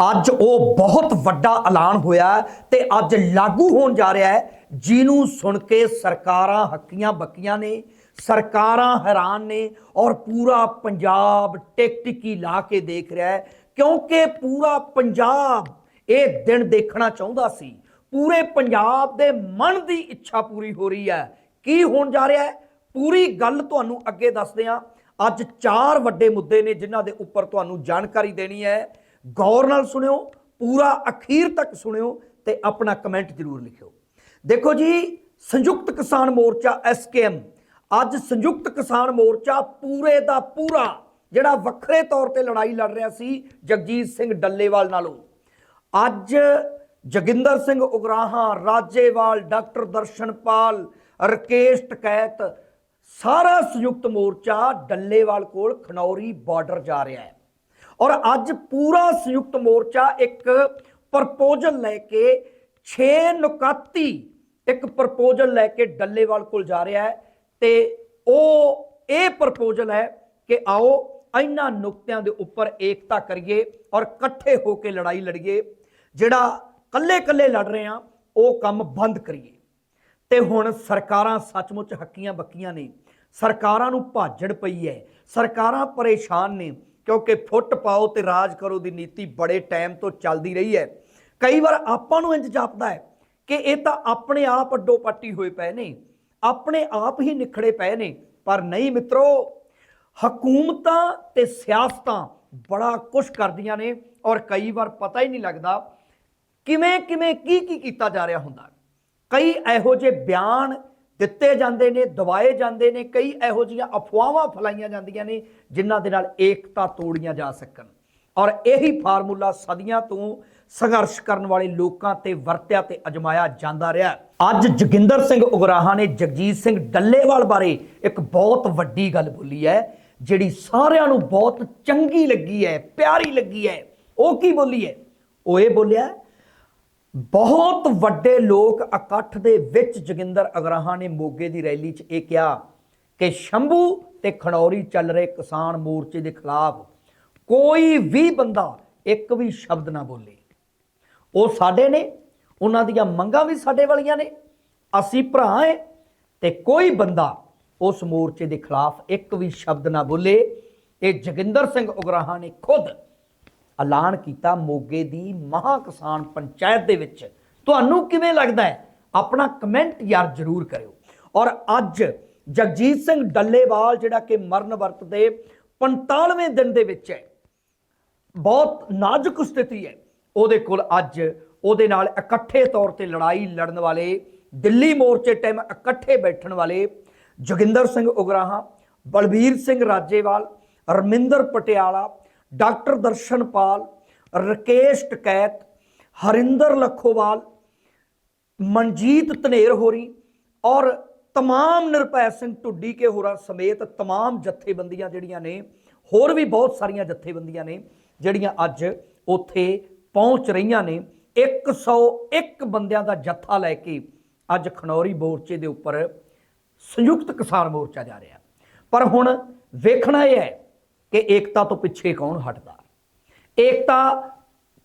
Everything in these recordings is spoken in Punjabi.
ਅੱਜ ਉਹ ਬਹੁਤ ਵੱਡਾ ਐਲਾਨ ਹੋਇਆ ਹੈ ਤੇ ਅੱਜ ਲਾਗੂ ਹੋਣ ਜਾ ਰਿਹਾ ਹੈ। ਜਿਹਨੂੰ ਸੁਣ ਕੇ ਸਰਕਾਰਾਂ ਹੱਕੀਆਂ ਬੱਕੀਆਂ ਨੇ, ਸਰਕਾਰਾਂ ਹੈਰਾਨ ਨੇ ਔਰ ਪੂਰਾ ਪੰਜਾਬ ਟਿਕਟਿਕੀ ਲਾ ਕੇ ਦੇਖ ਰਿਹਾ ਹੈ। ਕਿਉਂਕਿ ਪੂਰਾ ਪੰਜਾਬ ਇਹ ਦਿਨ ਦੇਖਣਾ ਚਾਹੁੰਦਾ ਸੀ। ਪੂਰੇ ਪੰਜਾਬ ਦੇ ਮਨ ਦੀ ਇੱਛਾ ਪੂਰੀ ਹੋ ਰਹੀ ਹੈ। ਕੀ ਹੋਣ ਜਾ ਰਿਹਾ ਹੈ? ਪੂਰੀ ਗੱਲ ਤੁਹਾਨੂੰ ਅੱਗੇ ਦੱਸਦੇ ਹਾਂ। ਅੱਜ ਚਾਰ ਵੱਡੇ ਮੁੱਦੇ ਨੇ ਜਿਨ੍ਹਾਂ ਦੇ ਉੱਪਰ ਤੁਹਾਨੂੰ ਜਾਣਕਾਰੀ ਦੇਣੀ ਹੈ। ਗੌਰ ਨਾਲ ਸੁਣਿਓ, ਪੂਰਾ ਅਖੀਰ ਤੱਕ ਸੁਣਿਓ ਤੇ ਆਪਣਾ ਕਮੈਂਟ ਜ਼ਰੂਰ ਲਿਖਿਓ। ਦੇਖੋ ਜੀ, ਸੰਯੁਕਤ ਕਿਸਾਨ ਮੋਰਚਾ ਐਸਕੇਐਮ ਅੱਜ ਸੰਯੁਕਤ ਕਿਸਾਨ ਮੋਰਚਾ ਪੂਰੇ ਦਾ ਪੂਰਾ, ਜਿਹੜਾ ਵੱਖਰੇ ਤੌਰ ਤੇ ਲੜਾਈ ਲੜ ਰਿਹਾ ਸੀ, ਜਗਜੀਤ ਸਿੰਘ ਡੱਲੇਵਾਲ ਨਾਲੋਂ। ਅੱਜ ਜੋਗਿੰਦਰ ਸਿੰਘ ਉਗਰਾਹਾਂ, ਰਾਜੇਵਾਲ, ਡਾਕਟਰ ਦਰਸ਼ਨਪਾਲ, ਰਕੇਸ਼ ਟਕੈਤ, ਸਾਰਾ ਸੰਯੁਕਤ ਮੋਰਚਾ ਡੱਲੇਵਾਲ ਕੋਲ ਖਨੌਰੀ ਬਾਰਡਰ ਜਾ ਰਿਹਾ ਹੈ। ਔਰ ਅੱਜ ਪੂਰਾ ਸੰਯੁਕਤ ਮੋਰਚਾ ਇੱਕ ਪ੍ਰਪੋਜ਼ਲ ਲੈ ਕੇ 6 ਨੁਕਾਤੀ ਇੱਕ ਪ੍ਰਪੋਜ਼ਲ ਲੈ ਕੇ ਡੱਲੇਵਾਲ ਕੋਲ ਜਾ ਰਿਹਾ ਹੈ ਤੇ ਉਹ ਇਹ ਪ੍ਰਪੋਜ਼ਲ ਹੈ ਕਿ ਆਓ ਇਹਨਾਂ ਨੁਕਤਿਆਂ ਦੇ ਉੱਪਰ ਏਕਤਾ ਕਰੀਏ ਔਰ ਇਕੱਠੇ ਹੋ ਕੇ ਲੜਾਈ ਲੜੀਏ, ਜਿਹੜਾ ਕੱਲੇ-ਕੱਲੇ ਲੜ ਰਹੇ ਆ ਉਹ ਕੰਮ ਬੰਦ ਕਰੀਏ। ਤੇ ਹੁਣ ਸਰਕਾਰਾਂ ਸੱਚਮੁੱਚ ਹੱਕੀਆਂ ਬੱਕੀਆਂ ਨੇ। ਸਰਕਾਰਾਂ ਨੂੰ ਭਾਜੜ ਪਈ ਹੈ। ਸਰਕਾਰਾਂ ਪਰੇਸ਼ਾਨ ਨੇ। ਕਿਉਂਕਿ ਫੁੱਟ ਪਾਓ ਤੇ ਰਾਜ ਕਰੋ ਦੀ ਨੀਤੀ ਬੜੇ ਟਾਈਮ ਤੋਂ ਚੱਲਦੀ ਰਹੀ ਹੈ। ਕਈ ਵਾਰ ਆਪਾਂ ਨੂੰ ਇੰਜ ਜਾਪਦਾ ਹੈ ਕਿ ਇਹ ਤਾਂ ਆਪਣੇ ਆਪ ਅੱਡੋ ਪੱਟੀ ਹੋਏ ਪਏ ਨੇ, ਆਪਣੇ ਆਪ ਹੀ ਨਿਖੜੇ ਪਏ ਨੇ, ਪਰ ਨਹੀਂ ਮਿੱਤਰੋ, ਹਕੂਮਤਾਂ ਤੇ ਸਿਆਸਤਾਂ ਬੜਾ ਕੁਝ ਕਰਦੀਆਂ ਨੇ ਔਰ ਕਈ ਵਾਰ ਪਤਾ ਹੀ ਨਹੀਂ ਲੱਗਦਾ ਕਿਵੇਂ ਕਿਵੇਂ ਕੀ ਕੀ ਕੀਤਾ ਜਾ ਰਿਹਾ ਹੁੰਦਾ। ਕਈ ਇਹੋ ਜਿਹੇ ਬਿਆਨ ਦਿੱਤੇ ਜਾਂਦੇ ਨੇ, ਦਵਾਏ ਜਾਂਦੇ ਨੇ, ਕਈ ਇਹੋ ਜਿਹੀਆਂ ਅਫਵਾਹਾਂ ਫਲਾਈਆਂ ਜਾਂਦੀਆਂ ਨੇ ਜਿਨ੍ਹਾਂ ਦੇ ਨਾਲ ਏਕਤਾ ਤੋੜੀਆਂ ਜਾ ਸਕਣ। ਔਰ ਇਹੀ ਫਾਰਮੂਲਾ ਸਦੀਆਂ ਤੋਂ ਸੰਘਰਸ਼ ਕਰਨ ਵਾਲੇ ਲੋਕਾਂ ਤੇ ਵਰਤਿਆ ਤੇ ਅਜਮਾਇਆ ਜਾਂਦਾ ਰਿਹਾ ਅੱਜ ਜੋਗਿੰਦਰ ਸਿੰਘ ਉਗਰਾਹਾਂ ਨੇ ਜਗਜੀਤ ਸਿੰਘ ਡੱਲੇਵਾਲ ਬਾਰੇ ਇੱਕ ਬਹੁਤ ਵੱਡੀ ਗੱਲ ਬੋਲੀ ਹੈ, ਜਿਹੜੀ ਸਾਰਿਆਂ ਨੂੰ ਬਹੁਤ ਚੰਗੀ ਲੱਗੀ ਹੈ, ਪਿਆਰੀ ਲੱਗੀ ਹੈ। ਉਹ ਕੀ ਬੋਲੀ ਹੈ? ਉਹ ਇਹ ਬੋਲਿਆ ਬਹੁਤ ਵੱਡੇ ਲੋਕ ਇਕੱਠ ਦੇ ਵਿੱਚ ਜੋਗਿੰਦਰ ਅਗਰਾਹਾਂ ਨੇ ਮੋਗੇ ਦੀ ਰੈਲੀ 'ਚ ਇਹ ਕਿਹਾ ਕਿ ਸ਼ੰਭੂ ਤੇ ਖਣੌਰੀ ਚੱਲ ਰਹੇ ਕਿਸਾਨ ਮੋਰਚੇ ਦੇ ਖਿਲਾਫ ਕੋਈ ਵੀ ਬੰਦਾ ਇੱਕ ਵੀ ਸ਼ਬਦ ਨਾ ਬੋਲੇ। ਉਹ ਸਾਡੇ ਨੇ, ਉਹਨਾਂ ਦੀਆਂ ਮੰਗਾਂ ਵੀ ਸਾਡੇ ਵਾਲੀਆਂ ਨੇ। ਅਸੀਂ ਭਰਾ ਏ ਤੇ ਕੋਈ ਬੰਦਾ ਉਸ ਮੋਰਚੇ ਦੇ ਖਿਲਾਫ ਇੱਕ ਵੀ ਸ਼ਬਦ ਨਾ ਬੋਲੇ। ਇਹ ਜੋਗਿੰਦਰ ਸਿੰਘ ਉਗਰਾਹਾਂ ਨੇ ਖੁਦ ਐਲਾਨ ਕੀਤਾ ਮੋਗੇ ਦੀ ਮਹਾ ਕਿਸਾਨ ਪੰਚਾਇਤ ਦੇ ਵਿੱਚ। ਤੁਹਾਨੂੰ ਕਿਵੇਂ ਲੱਗਦਾ ਹੈ? ਆਪਣਾ ਕਮੈਂਟ ਯਾਰ ਜ਼ਰੂਰ ਕਰਿਓ। ਔਰ ਅੱਜ ਜਗਜੀਤ ਸਿੰਘ ਡੱਲੇਵਾਲ, ਜਿਹੜਾ ਕਿ ਮਰਨ ਵਰਤ ਦੇ 45ਵੇਂ ਦਿਨ ਦੇ ਵਿੱਚ ਹੈ, ਬਹੁਤ ਨਾਜ਼ੁਕ ਸਥਿਤੀ ਹੈ। ਉਹਦੇ ਕੋਲ ਅੱਜ ਉਹਦੇ ਨਾਲ ਇਕੱਠੇ ਤੌਰ ਤੇ ਲੜਾਈ ਲੜਨ ਵਾਲੇ, ਦਿੱਲੀ ਮੋਰਚੇ ਟਾਈਮ ਇਕੱਠੇ ਬੈਠਣ ਵਾਲੇ ਜੋਗਿੰਦਰ ਸਿੰਘ ਉਗਰਾਹਾਂ, ਬਲਬੀਰ ਸਿੰਘ ਰਾਜੇਵਾਲ, ਰਮਿੰਦਰ ਪਟਿਆਲਾ ਡਾਕਟਰ ਦਰਸ਼ਨਪਾਲ ਰਕੇਸ਼ ਟਕੈਤ ਹਰਿੰਦਰ ਲੱਖੋਵਾਲ ਮਨਜੀਤ ਧਨੇਰ ਹੋਰੀ ਔਰ तमाम ਨਿਰਭੈ ਸਿੰਘ ਢੁੱਡੀ ਕੇ ਹੋਰਾਂ ਸਮੇਤ तमाम ਜਥੇਬੰਦੀਆਂ ਜਿਹੜੀਆਂ ਨੇ ਹੋਰ ਵੀ ਬਹੁਤ ਸਾਰੀਆਂ ਜਥੇਬੰਦੀਆਂ ਨੇ ਜਿਹੜੀਆਂ ਅੱਜ ਉੱਥੇ ਪਹੁੰਚ ਰਹੀਆਂ ਨੇ 101 ਬੰਦਿਆਂ ਦਾ ਜੱਥਾ ਲੈ ਕੇ ਅੱਜ ਖਨੌਰੀ ਮੋਰਚੇ ਦੇ ਉੱਪਰ ਸੰਯੁਕਤ ਕਿਸਾਨ ਮੋਰਚਾ ਜਾ ਰਿਹਾ ਪਰ ਹੁਣ ਵੇਖਣਾ ਇਹ ਹੈ ਕਿ ਏਕਤਾ ਤੋਂ ਪਿੱਛੇ ਕੌਣ ਹਟਦਾ? ਏਕਤਾ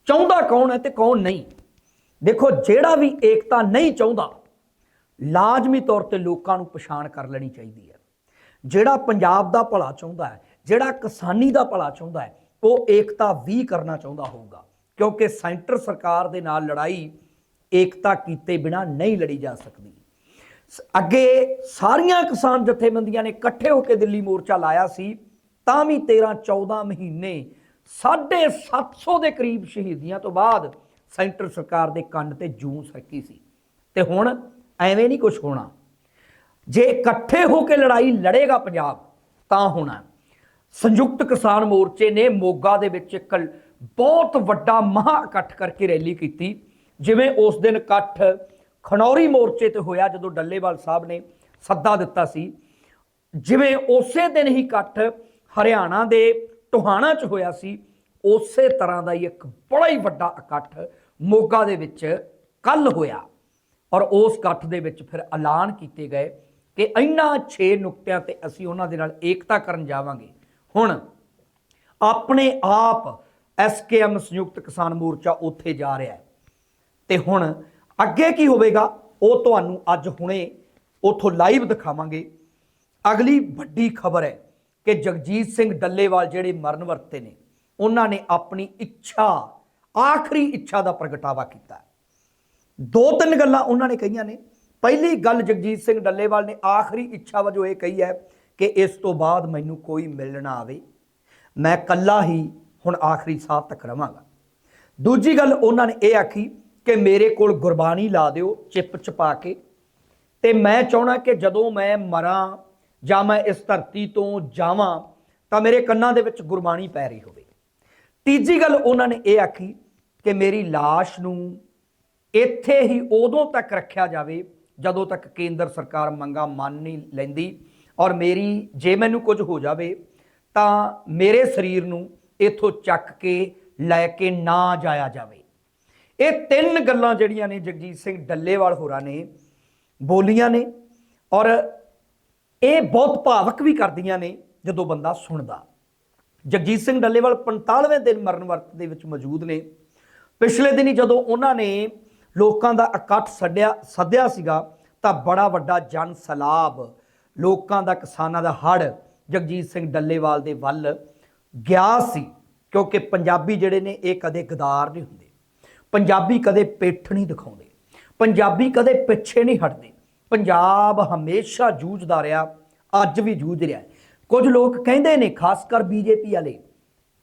ਚਾਹੁੰਦਾ ਕੌਣ ਹੈ ਤੇ ਕੌਣ ਨਹੀਂ? ਦੇਖੋ, ਜਿਹੜਾ ਵੀ ਏਕਤਾ ਨਹੀਂ ਚਾਹੁੰਦਾ, ਲਾਜ਼ਮੀ ਤੌਰ ਤੇ ਲੋਕਾਂ ਨੂੰ ਪਛਾਣ ਕਰ ਲੈਣੀ ਚਾਹੀਦੀ ਹੈ। ਜਿਹੜਾ ਪੰਜਾਬ ਦਾ ਭਲਾ ਚਾਹੁੰਦਾ ਹੈ, ਜਿਹੜਾ ਕਿਸਾਨੀ ਦਾ ਭਲਾ ਚਾਹੁੰਦਾ ਹੈ, ਉਹ ਏਕਤਾ ਵੀ ਕਰਨਾ ਚਾਹੁੰਦਾ ਹੋਊਗਾ। ਕਿਉਂਕਿ ਸੈਂਟਰ ਸਰਕਾਰ ਦੇ ਨਾਲ ਲੜਾਈ ਏਕਤਾ ਕੀਤੇ ਬਿਨਾ ਨਹੀਂ ਲੜੀ ਜਾ ਸਕਦੀ। ਸ- ਅੱਗੇ ਸਾਰੀਆਂ ਕਿਸਾਨ ਜਥੇਬੰਦੀਆਂ ਨੇ ਇਕੱਠੇ ਹੋ ਕੇ ਦਿੱਲੀ ਮੋਰਚਾ ਲਾਇਆ ਸੀ। ਤਾਂ ਵੀ 13 14 ਮਹੀਨੇ 750 ਦੇ ਕਰੀਬ ਸ਼ਹੀਦੀਆਂ ਤੋਂ ਬਾਅਦ ਸੈਂਟਰ ਸਰਕਾਰ ਦੇ ਕੰਨ ਤੇ ਜੂੰ ਸਰਕੀ ਸੀ। ਤੇ ਹੁਣ ਐਵੇਂ ਨਹੀਂ ਕੁਝ ਹੋਣਾ। ਜੇ ਇਕੱਠੇ ਹੋ ਕੇ ਲੜਾਈ ਲੜੇਗਾ ਪੰਜਾਬ, ਤਾਂ ਹੋਣਾ ਸੰਯੁਕਤ ਕਿਸਾਨ ਮੋਰਚੇ ਨੇ ਮੋਗਾ ਦੇ ਵਿੱਚ ਇੱਕ ਬਹੁਤ ਵੱਡਾ ਮਹਾ ਇਕੱਠ ਕਰਕੇ ਰੈਲੀ ਕੀਤੀ, ਜਿਵੇਂ ਉਸ ਦਿਨ ਇਕੱਠ ਖਣੌਰੀ ਮੋਰਚੇ ਤੇ ਹੋਇਆ, ਜਦੋਂ ਡੱਲੇਵਾਲ ਸਾਹਿਬ ਨੇ ਸੱਦਾ ਦਿੱਤਾ ਸੀ। ਜਿਵੇਂ ਉਸੇ ਦਿਨ ਹੀ ਇਕੱਠ ਹਰਿਆਣਾ ਦੇ ਟੋਹਾਣਾ 'ਚ ਹੋਇਆ ਸੀ, ਉਸੇ ਤਰ੍ਹਾਂ ਦਾ ਹੀ ਇੱਕ ਬੜਾ ਹੀ ਵੱਡਾ ਇਕੱਠ ਮੋਗਾ ਦੇ ਵਿੱਚ ਕੱਲ ਹੋਇਆ। ਔਰ ਉਸ ਇਕੱਠ ਦੇ ਵਿੱਚ ਫਿਰ ਐਲਾਨ ਕੀਤੇ ਗਏ ਕਿ ਇੰਨਾ 6 ਨੁਕਤਿਆਂ ਤੇ ਅਸੀਂ ਉਹਨਾਂ ਦੇ ਨਾਲ ਏਕਤਾ ਕਰਨ ਜਾਵਾਂਗੇ। ਹੁਣ ਆਪਣੇ ਆਪ ਐਸਕੇਐਮ ਸੰਯੁਕਤ ਕਿਸਾਨ ਮੋਰਚਾ ਉੱਥੇ ਜਾ ਰਿਹਾ ਹੈ। ਤੇ ਹੁਣ ਅੱਗੇ ਕੀ ਹੋਵੇਗਾ, ਉਹ ਤੁਹਾਨੂੰ ਅੱਜ ਹੁਣੇ ਉਥੋਂ ਲਾਈਵ ਦਿਖਾਵਾਂਗੇ। ਅਗਲੀ ਵੱਡੀ ਖਬਰ ਹੈ ਕਿ ਜਗਜੀਤ ਸਿੰਘ ਡੱਲੇਵਾਲ ਜਿਹੜੇ ਮਰਨ ਵਰਤੇ ਨੇ, ਉਹਨਾਂ ਨੇ ਆਪਣੀ ਇੱਛਾ, ਆਖਰੀ ਇੱਛਾ ਦਾ ਪ੍ਰਗਟਾਵਾ ਕੀਤਾ। ਦੋ ਤਿੰਨ ਗੱਲਾਂ ਉਹਨਾਂ ਨੇ ਕਹੀਆਂ ਨੇ। ਪਹਿਲੀ ਗੱਲ ਜਗਜੀਤ ਸਿੰਘ ਡੱਲੇਵਾਲ ਨੇ ਆਖਰੀ ਇੱਛਾ ਵਜੋਂ ਇਹ ਕਹੀ ਹੈ ਕਿ ਇਸ ਤੋਂ ਬਾਅਦ ਮੈਨੂੰ ਕੋਈ ਮਿਲਣ ਨਾ ਆਵੇ। ਮੈਂ ਕੱਲਾ ਹੀ ਹੁਣ ਆਖਰੀ ਸਾਹ ਤੱਕ ਰਵਾਂਗਾ। ਦੂਜੀ ਗੱਲ ਉਹਨਾਂ ਨੇ ਇਹ ਆਖੀ ਕਿ ਮੇਰੇ ਕੋਲ ਗੁਰਬਾਣੀ ਲਾ ਦਿਓ, ਚਿਪ ਚਪਾ ਕੇ। ਤੇ ਮੈਂ ਚਾਹਣਾ ਕਿ ਜਦੋਂ ਮੈਂ ਮਰਾਂ ਜਾਂ ਮੈਂ ਇਸ ਧਰਤੀ ਤੋਂ ਜਾਵਾਂ, ਤਾਂ ਮੇਰੇ ਕੰਨਾਂ ਦੇ ਵਿੱਚ ਗੁਰਬਾਣੀ ਪੈ ਰਹੀ ਹੋਵੇ। ਤੀਜੀ ਗੱਲ ਉਹਨਾਂ ਨੇ ਇਹ ਆਖੀ ਕਿ ਮੇਰੀ লাশ ਨੂੰ ਇੱਥੇ ਹੀ ਉਦੋਂ ਤੱਕ ਰੱਖਿਆ ਜਾਵੇ ਜਦੋਂ ਤੱਕ ਕੇਂਦਰ ਸਰਕਾਰ ਮੰਗਾ ਮੰਨ ਨਹੀਂ ਲੈਂਦੀ ਔਰ ਮੇਰੀ, ਜੇ ਮੈਨੂੰ ਕੁਝ ਹੋ ਜਾਵੇ, ਤਾਂ ਮੇਰੇ ਸਰੀਰ ਨੂੰ ਇੱਥੋਂ ਚੱਕ ਕੇ ਲੈ ਕੇ ਨਾ ਜਾਇਆ ਜਾਵੇ। ਇਹ ਤਿੰਨ ਗੱਲਾਂ ਜਿਹੜੀਆਂ ਨੇ ਜਗਜੀਤ ਸਿੰਘ ਡੱਲੇਵਾਲ ਹੋਰਾਂ ਨੇ ਬੋਲੀਆਂ ਨੇ ਔਰ ਇਹ ਬਹੁਤ ਭਾਵਕ ਵੀ ਕਰਦੀਆਂ ਨੇ ਜਦੋਂ ਬੰਦਾ ਸੁਣਦਾ। ਜਗਜੀਤ ਸਿੰਘ ਡੱਲੇਵਾਲ 45ਵੇਂ ਦਿਨ ਮਰਨ ਵਰਤ ਦੇ ਵਿੱਚ ਮੌਜੂਦ ਨੇ। ਪਿਛਲੇ ਦਿਨੀ ਜਦੋਂ ਉਹਨਾਂ ਨੇ ਲੋਕਾਂ ਦਾ ਇਕੱਠ ਸੱਡਿਆ, ਸੱਦਿਆ ਸੀਗਾ, ਤਾਂ ਬੜਾ ਵੱਡਾ ਜਨ ਸਲਾਬ ਲੋਕਾਂ ਦਾ, ਕਿਸਾਨਾਂ ਦਾ ਹੜ ਜਗਜੀਤ ਸਿੰਘ ਡੱਲੇਵਾਲ ਦੇ ਵੱਲ ਗਿਆ ਸੀ, ਕਿਉਂਕਿ ਪੰਜਾਬੀ ਜਿਹੜੇ ਨੇ ਇਹ ਕਦੇ ਗਦਾਰ ਨਹੀਂ ਹੁੰਦੇ। ਪੰਜਾਬੀ ਕਦੇ ਪਿੱਠ ਨਹੀਂ ਦਿਖਾਉਂਦੇ। ਪੰਜਾਬੀ ਕਦੇ ਪਿੱਛੇ ਨਹੀਂ ਹਟਦੇ। ਪੰਜਾਬ ਹਮੇਸ਼ਾ ਜੂਝਦਾ ਰਿਹਾ, ਅੱਜ ਵੀ ਜੂਝ ਰਿਹਾ ਕੁਝ ਲੋਕ ਕਹਿੰਦੇ ਨੇ, ਖਾਸ ਕਰ ਬੀਜੇਪੀ ਵਾਲੇ,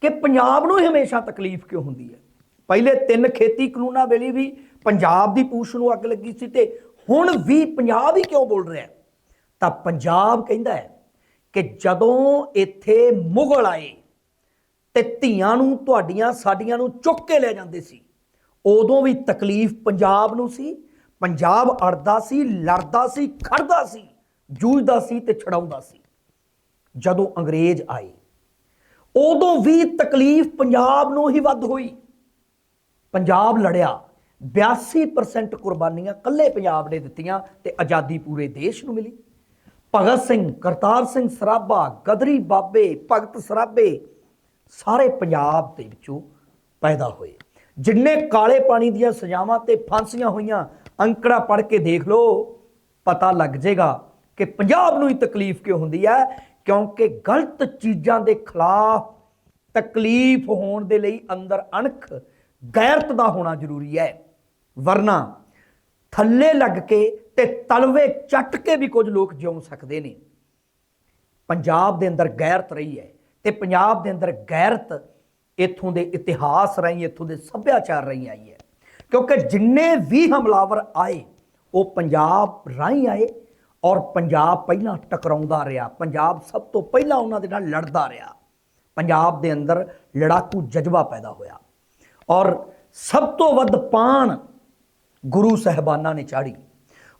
ਕਿ ਪੰਜਾਬ ਨੂੰ ਹੀ ਹਮੇਸ਼ਾ ਤਕਲੀਫ ਕਿਉਂ ਹੁੰਦੀ ਹੈ? ਪਹਿਲੇ ਤਿੰਨ ਖੇਤੀ ਕਾਨੂੰਨਾਂ ਵੇਲੇ ਵੀ ਪੰਜਾਬ ਦੀ ਪੂਛ ਨੂੰ ਅੱਗ ਲੱਗੀ ਸੀ ਤੇ ਹੁਣ ਵੀ ਪੰਜਾਬ ਹੀ ਕਿਉਂ ਬੋਲ ਰਿਹਾ ਤਾਂ ਪੰਜਾਬ ਕਹਿੰਦਾ ਹੈ ਕਿ ਜਦੋਂ ਇੱਥੇ ਮੁਗਲ ਆਏ ਤੇ ਧੀਆਂ ਨੂੰ, ਤੁਹਾਡੀਆਂ, ਸਾਡੀਆਂ ਨੂੰ ਚੁੱਕ ਕੇ ਲੈ ਜਾਂਦੇ ਸੀ, ਉਦੋਂ ਵੀ ਤਕਲੀਫ ਪੰਜਾਬ ਨੂੰ ਸੀ ਪੰਜਾਬ ਅੜਦਾ ਸੀ, ਲੜਦਾ ਸੀ, ਖੜਦਾ ਸੀ, ਜੂਝਦਾ ਸੀ ਤੇ ਛਡਾਉਂਦਾ ਸੀ। ਜਦੋਂ ਅੰਗਰੇਜ਼ ਆਏ, ਉਦੋਂ ਵੀ ਤਕਲੀਫ ਪੰਜਾਬ ਨੂੰ ਹੀ ਵੱਧ ਹੋਈ। ਪੰਜਾਬ ਲੜਿਆ 82% ਕੁਰਬਾਨੀਆਂ ਕੱਲੇ ਪੰਜਾਬ ਨੇ ਦਿੱਤੀਆਂ ਤੇ ਆਜ਼ਾਦੀ ਪੂਰੇ ਦੇਸ਼ ਨੂੰ ਮਿਲੀ। ਭਗਤ ਸਿੰਘ, ਕਰਤਾਰ ਸਿੰਘ ਸਰਾਭਾ, ਗਦਰੀ ਬਾਬੇ, ਭਗਤ ਸਰਾਭੇ, ਸਾਰੇ ਪੰਜਾਬ ਦੇ ਵਿੱਚੋਂ ਪੈਦਾ ਹੋਏ। ਜਿੰਨੇ ਕਾਲੇ ਪਾਣੀ ਦੀਆਂ ਸਜ਼ਾਵਾਂ ਤੇ ਫਾਂਸੀਆਂ ਹੋਈਆਂ ਅੰਕੜਾ ਪੜ੍ਹ ਕੇ ਦੇਖ ਲਓ, ਪਤਾ ਲੱਗ ਜਾਏਗਾ ਕਿ ਪੰਜਾਬ ਨੂੰ ਹੀ ਤਕਲੀਫ ਕਿਉਂ ਹੁੰਦੀ ਹੈ, ਕਿਉਂਕਿ ਗਲਤ ਚੀਜ਼ਾਂ ਦੇ ਖਿਲਾਫ ਤਕਲੀਫ ਹੋਣ ਦੇ ਲਈ ਅੰਦਰ ਅਣਖ ਗੈਰਤ ਦਾ ਹੋਣਾ ਜ਼ਰੂਰੀ ਹੈ। ਵਰਨਾ ਥੱਲੇ ਲੱਗ ਕੇ ਤੇ ਤਲਵੇ ਚੱਟ ਕੇ ਵੀ ਕੁਝ ਲੋਕ ਜਿਉਂ ਸਕਦੇ ਨੇ। ਪੰਜਾਬ ਦੇ ਅੰਦਰ ਗੈਰਤ ਰਹੀ ਹੈ ਤੇ ਪੰਜਾਬ ਦੇ ਅੰਦਰ ਗੈਰਤ ਇੱਥੋਂ ਦੇ ਇਤਿਹਾਸ ਰਹੀ, ਇੱਥੋਂ ਦੇ ਸੱਭਿਆਚਾਰ ਰਹੀ ਆਈ ਹੈ। ਕਿਉਂਕਿ ਜਿੰਨੇ ਵੀ ਹਮਲਾਵਰ ਆਏ, ਉਹ ਪੰਜਾਬ ਰਾਹੀਂ ਆਏ ਔਰ ਪੰਜਾਬ ਪਹਿਲਾਂ ਟਕਰਾਉਂਦਾ ਰਿਹਾ। ਪੰਜਾਬ ਸਭ ਤੋਂ ਪਹਿਲਾਂ ਉਹਨਾਂ ਦੇ ਨਾਲ ਲੜਦਾ ਰਿਹਾ। ਪੰਜਾਬ ਦੇ ਅੰਦਰ ਲੜਾਕੂ ਜਜ਼ਬਾ ਪੈਦਾ ਹੋਇਆ। ਔਰ ਸਭ ਤੋਂ ਵੱਧ ਪਾਣ ਗੁਰੂ ਸਹਿਬਾਨਾਂ ਨੇ ਚਾੜੀ।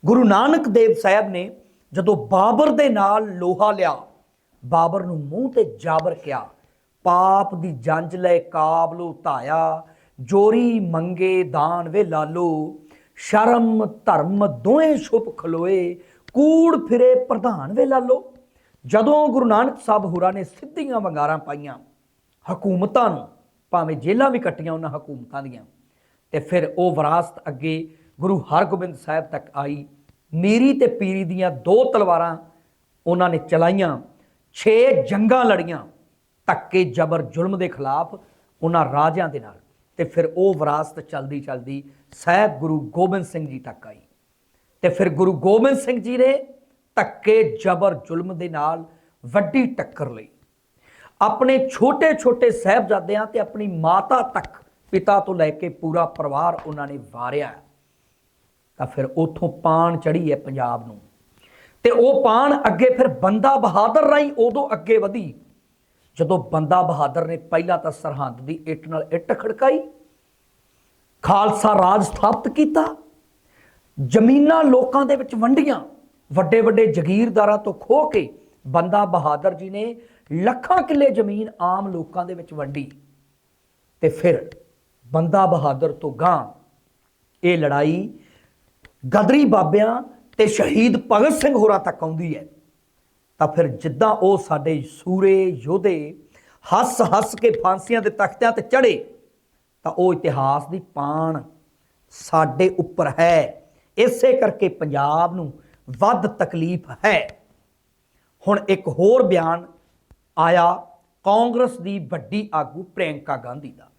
ਗੁਰੂ ਨਾਨਕ ਦੇਵ ਸਾਹਿਬ ਨੇ ਜਦੋਂ ਬਾਬਰ ਦੇ ਨਾਲ ਲੋਹਾ ਲਿਆ, ਬਾਬਰ ਨੂੰ ਮੂੰਹ ਤੇ ਜਾਬਰ ਕਿਹਾ, ਪਾਪ ਦੀ ਜੰਜ ਲੈ ਕਾਬਲੂ ਧਾਇਆ ਜੋਰੀ ਮੰਗੇ ਦਾਨ ਵੇ ਲਾਲੋ, ਸ਼ਰਮ ਧਰਮ ਦੋਵੇਂ ਛੁਪ ਖਲੋਏ, ਕੂੜ ਫਿਰੇ ਪ੍ਰਧਾਨ ਵੇ ਲਾਲੋ। ਜਦੋਂ ਗੁਰੂ ਨਾਨਕ ਸਾਹਿਬ ਹੋਰਾਂ ਨੇ ਸਿੱਧੀਆਂ ਵੰਗਾਰਾਂ ਪਾਈਆਂ ਹਕੂਮਤਾਂ ਨੂੰ, ਭਾਵੇਂ ਜੇਲ੍ਹਾਂ ਵੀ ਕੱਟੀਆਂ ਉਹਨਾਂ ਹਕੂਮਤਾਂ ਦੀਆਂ, ਤੇ ਫਿਰ ਉਹ ਵਿਰਾਸਤ ਅੱਗੇ ਗੁਰੂ ਹਰਗੋਬਿੰਦ ਸਾਹਿਬ ਤੱਕ ਆਈ। ਮੀਰੀ ਤੇ ਪੀਰੀ ਦੀਆਂ ਦੋ ਤਲਵਾਰਾਂ ਉਹਨਾਂ ਨੇ ਚਲਾਈਆਂ 6 ਜੰਗਾਂ ਲੜੀਆਂ, ਧੱਕੇ ਜ਼ਬਰ ਜ਼ੁਲਮ ਦੇ ਖਿਲਾਫ ਉਹਨਾਂ ਰਾਜਿਆਂ ਦੇ ਨਾਲ। ਤੇ ਫਿਰ ਉਹ ਵਿਰਾਸਤ ਚਲਦੀ ਚਲਦੀ ਸਾਹਿਬ ਗੁਰੂ ਗੋਬਿੰਦ ਸਿੰਘ ਜੀ ਤੱਕ ਆਈ। ਤੇ ਫਿਰ ਗੁਰੂ ਗੋਬਿੰਦ ਸਿੰਘ ਜੀ ਨੇ ਧੱਕੇ ਜ਼ਬਰ ਜ਼ੁਲਮ ਦੇ ਨਾਲ ਵੱਡੀ ਟੱਕਰ ਲਈ। ਆਪਣੇ ਛੋਟੇ-ਛੋਟੇ ਸਹਿਬਜ਼ਾਦਿਆਂ ਤੇ ਆਪਣੀ ਮਾਤਾ ਤੱਕ ਪਿਤਾ ਤੋਂ ਲੈ ਕੇ ਪੂਰਾ ਪਰਿਵਾਰ ਉਹਨਾਂ ਨੇ ਵਾਰਿਆ। ਤਾਂ ਫਿਰ ਉਥੋਂ ਪਾਣ ਚੜੀ ਹੈ ਪੰਜਾਬ ਨੂੰ। ਤੇ ਉਹ ਪਾਣ ਅੱਗੇ ਫਿਰ ਬੰਦਾ ਬਹਾਦਰ ਰਾਈ ਉਦੋਂ ਅੱਗੇ ਵਧੀ। ਜਦੋਂ ਬੰਦਾ ਬਹਾਦਰ ਨੇ ਪਹਿਲਾਂ ਤਾਂ ਸਰਹੰਦ ਦੀ ਇੱਟ ਨਾਲ ਇੱਟ ਖੜਕਾਈ, ਖਾਲਸਾ ਰਾਜ ਸਥਾਪਿਤ ਕੀਤਾ, ਜ਼ਮੀਨਾਂ ਲੋਕਾਂ ਦੇ ਵਿੱਚ ਵੰਡੀਆਂ ਵੱਡੇ ਵੱਡੇ ਜ਼ਗੀਰਦਾਰਾਂ ਤੋਂ ਖੋਹ ਕੇ ਬੰਦਾ ਬਹਾਦਰ ਜੀ ਨੇ ਲੱਖਾਂ ਕਿੱਲੇ ਜ਼ਮੀਨ ਆਮ ਲੋਕਾਂ ਦੇ ਵਿੱਚ ਵੰਡੀ ਤੇ ਫਿਰ ਬੰਦਾ ਬਹਾਦਰ ਤੋਂ ਗਾਂ ਇਹ ਲੜਾਈ ਗਦਰੀ ਬਾਬਿਆਂ ਤੇ ਸ਼ਹੀਦ ਭਗਤ ਸਿੰਘ ਹੋਰਾਂ ਤੱਕ ਆਉਂਦੀ ਹੈ। ਤਾਂ ਫਿਰ ਜਿੱਦਾਂ ਉਹ ਸਾਡੇ ਸੂਰੇ ਯੋਧੇ ਹੱਸ ਹੱਸ ਕੇ ਫਾਂਸੀਆਂ ਦੇ ਤਖਤਿਆਂ ਤੇ ਚੜੇ ਤਾਂ ਉਹ ਇਤਿਹਾਸ ਦੀ ਪਾਣ ਸਾਡੇ ਉੱਪਰ ਹੈ। ਇਸੇ ਕਰਕੇ ਪੰਜਾਬ ਨੂੰ ਵੱਧ ਤਕਲੀਫ ਹੈ। ਹੁਣ ਇੱਕ ਹੋਰ ਬਿਆਨ ਆਇਆ ਕਾਂਗਰਸ ਦੀ ਵੱਡੀ ਆਗੂ ਪ੍ਰਿਯੰਕਾ ਗਾਂਧੀ ਦਾ।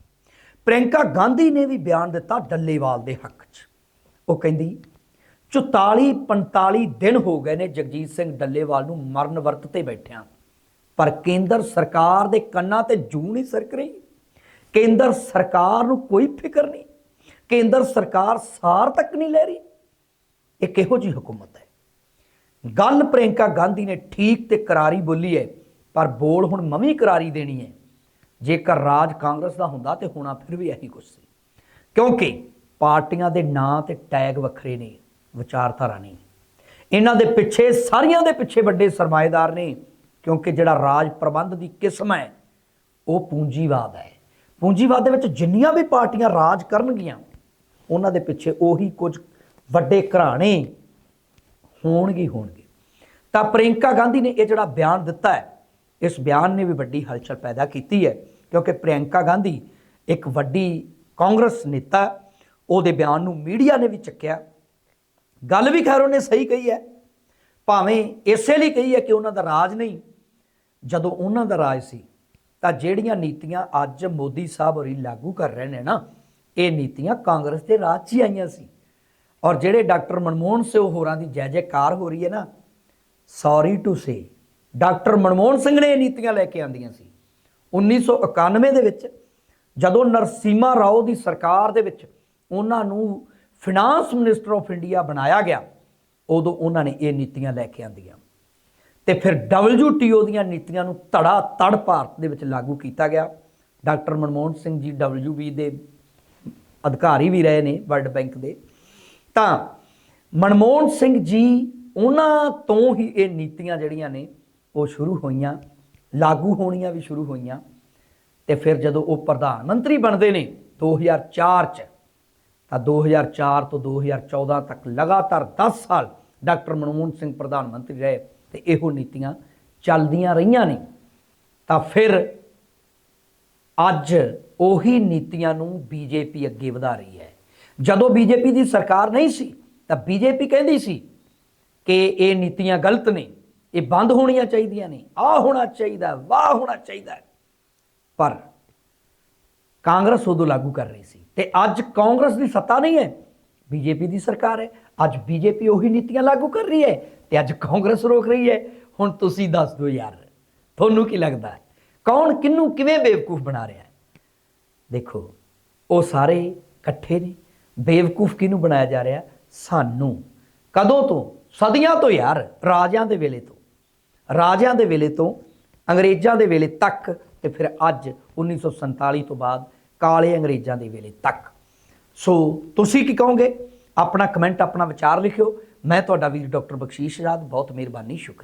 ਪ੍ਰਿਯੰਕਾ ਗਾਂਧੀ ਨੇ ਵੀ ਬਿਆਨ ਦਿੱਤਾ ਡੱਲੇਵਾਲ ਦੇ ਹੱਕ 'ਚ। ਉਹ ਕਹਿੰਦੀ 44 45 ਦਿਨ ਹੋ ਗਏ ਨੇ ਜਗਜੀਤ ਸਿੰਘ ਡੱਲੇਵਾਲ ਨੂੰ ਮਰਨ ਵਰਤ ਤੇ ਬੈਠਿਆਂ। ਪਰ ਕੇਂਦਰ ਸਰਕਾਰ ਦੇ ਕੰਨਾਂ ਤੇ ਜੂ ਨਹੀਂ ਸਰਕ ਰਹੀ। ਕੇਂਦਰ ਸਰਕਾਰ ਨੂੰ ਕੋਈ ਫਿਕਰ ਨਹੀਂ। ਕੇਂਦਰ ਸਰਕਾਰ ਸਾਰ ਤੱਕ ਨਹੀਂ ਲੈ ਰਹੀ। ਇਹ ਕਿਹੋ ਜੀ ਹਕੂਮਤ ਹੈ? ਗੱਲ ਪ੍ਰਿਯੰਕਾ ਗਾਂਧੀ ਨੇ ਠੀਕ ਤੇ ਕਰਾਰੀ ਬੋਲੀ ਹੈ, ਪਰ ਬੋਲ ਹੁਣ ਮਵੀਂ ਕਰਾਰੀ ਦੇਣੀ ਹੈ। ਜੇਕਰ ਰਾਜ ਕਾਂਗਰਸ ਦਾ ਹੁੰਦਾ ਤੇ ਹੋਣਾ ਫਿਰ ਵੀ ਇਹੀ ਕੁਝ ਸੀ। ਕਿਉਂਕਿ ਪਾਰਟੀਆਂ ਦੇ ਨਾਂ ਤੇ ਟੈਗ ਵੱਖਰੇ ਨੇ। ਵਿਚਾਰਧਾਰਾ ਨਹੀਂ। ਇਹਨਾਂ ਦੇ ਪਿੱਛੇ, ਸਾਰੀਆਂ ਦੇ ਪਿੱਛੇ ਵੱਡੇ ਸਰਮਾਏਦਾਰ ਨੇ, ਕਿਉਂਕਿ ਜਿਹੜਾ ਰਾਜ ਪ੍ਰਬੰਧ ਦੀ ਕਿਸਮ ਹੈ, ਉਹ ਪੂੰਜੀਵਾਦ ਹੈ। ਪੂੰਜੀਵਾਦ ਦੇ ਵਿੱਚ ਜਿੰਨੀਆਂ ਵੀ ਪਾਰਟੀਆਂ ਰਾਜ ਕਰਨਗੀਆਂ, ਉਹਨਾਂ ਦੇ ਪਿੱਛੇ ਉਹੀ ਕੁਝ ਵੱਡੇ ਘਰਾਣੇ ਹੋਣਗੇ ਹੋਣਗੇ। ਤਾਂ ਪ੍ਰਿਯੰਕਾ ਗਾਂਧੀ ਨੇ ਇਹ ਜਿਹੜਾ ਬਿਆਨ ਦਿੱਤਾ ਹੈ, ਇਸ ਬਿਆਨ ਨੇ ਵੀ ਵੱਡੀ ਹਲਚਲ ਪੈਦਾ ਕੀਤੀ ਹੈ, ਕਿਉਂਕਿ ਪ੍ਰਿਯੰਕਾ ਗਾਂਧੀ ਇੱਕ ਵੱਡੀ ਕਾਂਗਰਸ ਨੇਤਾ, ਉਹਦੇ ਬਿਆਨ ਨੂੰ ਮੀਡੀਆ ਨੇ ਵੀ ਚੱਕਿਆ। ਗੱਲ ਵੀ ਖੈਰ ਉਹਨੇ ਸਹੀ ਕਹੀ ਹੈ। ਭਾਵੇਂ ਇਸੇ ਲਈ ਕਹੀ ਹੈ ਕਿ ਉਹਨਾਂ ਦਾ ਰਾਜ ਨਹੀਂ, ਜਦੋਂ ਉਹਨਾਂ ਦਾ ਰਾਜ ਸੀ, ਤਾਂ ਜਿਹੜੀਆਂ ਨੀਤੀਆਂ ਅੱਜ ਮੋਦੀ ਸਾਹਿਬ ਹੋਰੀ ਲਾਗੂ ਕਰ ਰਹੇ ਨੇ ਨਾ, ਇਹ ਨੀਤੀਆਂ ਕਾਂਗਰਸ ਦੇ ਰਾਜ 'ਚ ਹੀ ਆਈਆਂ ਸੀ। ਔਰ ਜਿਹੜੇ ਡਾਕਟਰ ਮਨਮੋਹਨ ਸਿੰਘ ਹੋਰਾਂ ਦੀ ਜੈ ਜੈਕਾਰ ਹੋ ਰਹੀ ਹੈ ਨਾ, sorry to say, doctor Manmohan Singh ਨੇ ਇਹ ਨੀਤੀਆਂ ਲੈ ਕੇ ਆਂਦੀਆਂ ਸੀ। 1991 ਦੇ ਵਿੱਚ ਜਦੋਂ ਨਰਸੀਮਾ ਰਾਓ ਦੀ ਸਰਕਾਰ ਦੇ ਵਿੱਚ ਉਹਨਾਂ ਨੂੰ ਫਾਈਨਾਂਸ ਮਿਨਿਸਟਰ ਆਫ ਇੰਡੀਆ ਬਣਾਇਆ ਗਿਆ, ਉਦੋਂ ਉਹਨਾਂ ਨੇ ਇਹ ਨੀਤੀਆਂ ਲੈ ਕੇ ਆਂਦੀਆਂ। ਤੇ ਫਿਰ WTO ਦੀਆਂ ਨੀਤੀਆਂ ਨੂੰ ਧੜਾ ਤੜ ਭਾਰਤ ਦੇ ਵਿੱਚ ਲਾਗੂ ਕੀਤਾ ਗਿਆ। ਡਾਕਟਰ ਮਨਮੋਹਨ ਸਿੰਘ ਜੀ WB ਦੇ ਅਧਿਕਾਰੀ ਵੀ ਰਹੇ ਨੇ ਵਰਲਡ ਬੈਂਕ ਦੇ। ਤਾਂ ਮਨਮੋਹਨ ਸਿੰਘ ਜੀ, ਉਹਨਾਂ ਤੋਂ ਹੀ ਇਹ ਨੀਤੀਆਂ ਜਿਹੜੀਆਂ ਨੇ, ਉਹ ਸ਼ੁਰੂ ਹੋਈਆਂ, ਲਾਗੂ ਹੋਣੀਆਂ ਵੀ ਸ਼ੁਰੂ ਹੋਈਆਂ। ਤੇ ਫਿਰ ਜਦੋਂ ਉਹ ਪ੍ਰਧਾਨ ਮੰਤਰੀ ਬਣਦੇ ਨੇ 2004 ਚ 2004 ਤੋਂ 2014 ਤੱਕ ਲਗਾਤਾਰ 10 ਸਾਲ ਡਾਕਟਰ ਮਨਮੋਹਨ ਸਿੰਘ ਪ੍ਰਧਾਨ ਮੰਤਰੀ ਰਹੇ ਤੇ ਇਹੋ ਨੀਤੀਆਂ ਚੱਲਦੀਆਂ ਰਹੀਆਂ ਨੇ। ਤਾਂ ਫਿਰ ਅੱਜ ਉਹੀ ਨੀਤੀਆਂ ਨੂੰ ਬੀਜੇਪੀ ਅੱਗੇ ਵਧਾ ਰਹੀ ਹੈ। ਜਦੋਂ ਬੀਜੇਪੀ ਦੀ ਸਰਕਾਰ ਨਹੀਂ ਸੀ, ਤਾਂ ਬੀਜੇਪੀ ਕਹਿੰਦੀ ਸੀ ਕਿ ਇਹ ਨੀਤੀਆਂ ਗਲਤ ਨੇ, ਇਹ ਬੰਦ ਹੋਣੀਆਂ ਚਾਹੀਦੀਆਂ ਨੇ, ਆਹ ਹੋਣਾ ਚਾਹੀਦਾ, ਵਾਹ ਹੋਣਾ ਚਾਹੀਦਾ ਪਰ ਕਾਂਗਰਸ ਉਦੋਂ ਲਾਗੂ ਕਰ ਰਹੀ ਸੀ। ਤੇ ਅੱਜ ਕਾਂਗਰਸ ਦੀ ਸੱਤਾ ਨਹੀਂ ਹੈ, ਬੀਜੇਪੀ ਦੀ ਸਰਕਾਰ ਹੈ। ਅੱਜ ਬੀਜੇਪੀ ਉਹੀ ਨੀਤੀਆਂ ਲਾਗੂ ਕਰ ਰਹੀ ਹੈ ਤੇ ਅੱਜ ਕਾਂਗਰਸ ਰੋਕ ਰਹੀ ਹੈ। ਹੁਣ ਤੁਸੀਂ ਦੱਸ ਦਿਓ ਯਾਰ, ਤੁਹਾਨੂੰ ਕੀ ਲੱਗਦਾ ਹੈ? ਕੌਣ ਕਿਹਨੂੰ ਕਿਵੇਂ ਬੇਵਕੂਫ ਬਣਾ ਰਿਹਾ ਹੈ? ਦੇਖੋ, ਉਹ ਸਾਰੇ ਇਕੱਠੇ ਨੇ। ਬੇਵਕੂਫ ਕਿਹਨੂੰ ਬਣਾਇਆ ਜਾ ਰਿਹਾ? ਸਾਨੂੰ। ਕਦੋਂ ਤੋਂ? ਸਦੀਆਂ ਤੋਂ ਯਾਰ, ਰਾਜਿਆਂ ਦੇ ਵੇਲੇ ਤੋਂ। ਰਾਜਿਆਂ ਦੇ ਵੇਲੇ ਤੋਂ, ਅੰਗਰੇਜ਼ਾਂ ਦੇ ਵੇਲੇ ਤੱਕ ਤੇ ਫਿਰ ਅੱਜ 1947 ਤੋਂ ਬਾਅਦ ਕਾਲੇ ਅੰਗਰੇਜ਼ਾਂ ਦੇ ਵੇਲੇ ਤੱਕ। ਸੋ ਤੁਸੀਂ ਕੀ ਕਹੋਗੇ? ਆਪਣਾ ਕਮੈਂਟ ਆਪਣਾ ਵਿਚਾਰ ਲਿਖਿਓ। ਮੈਂ ਤੁਹਾਡਾ ਵੀਰ ਡਾਕਟਰ ਬਖਸ਼ੀਸ਼ ਆਜ਼ਾਦ। ਬਹੁਤ ਮਿਹਰਬਾਨੀ, ਸ਼ੁਕਰੀਆ।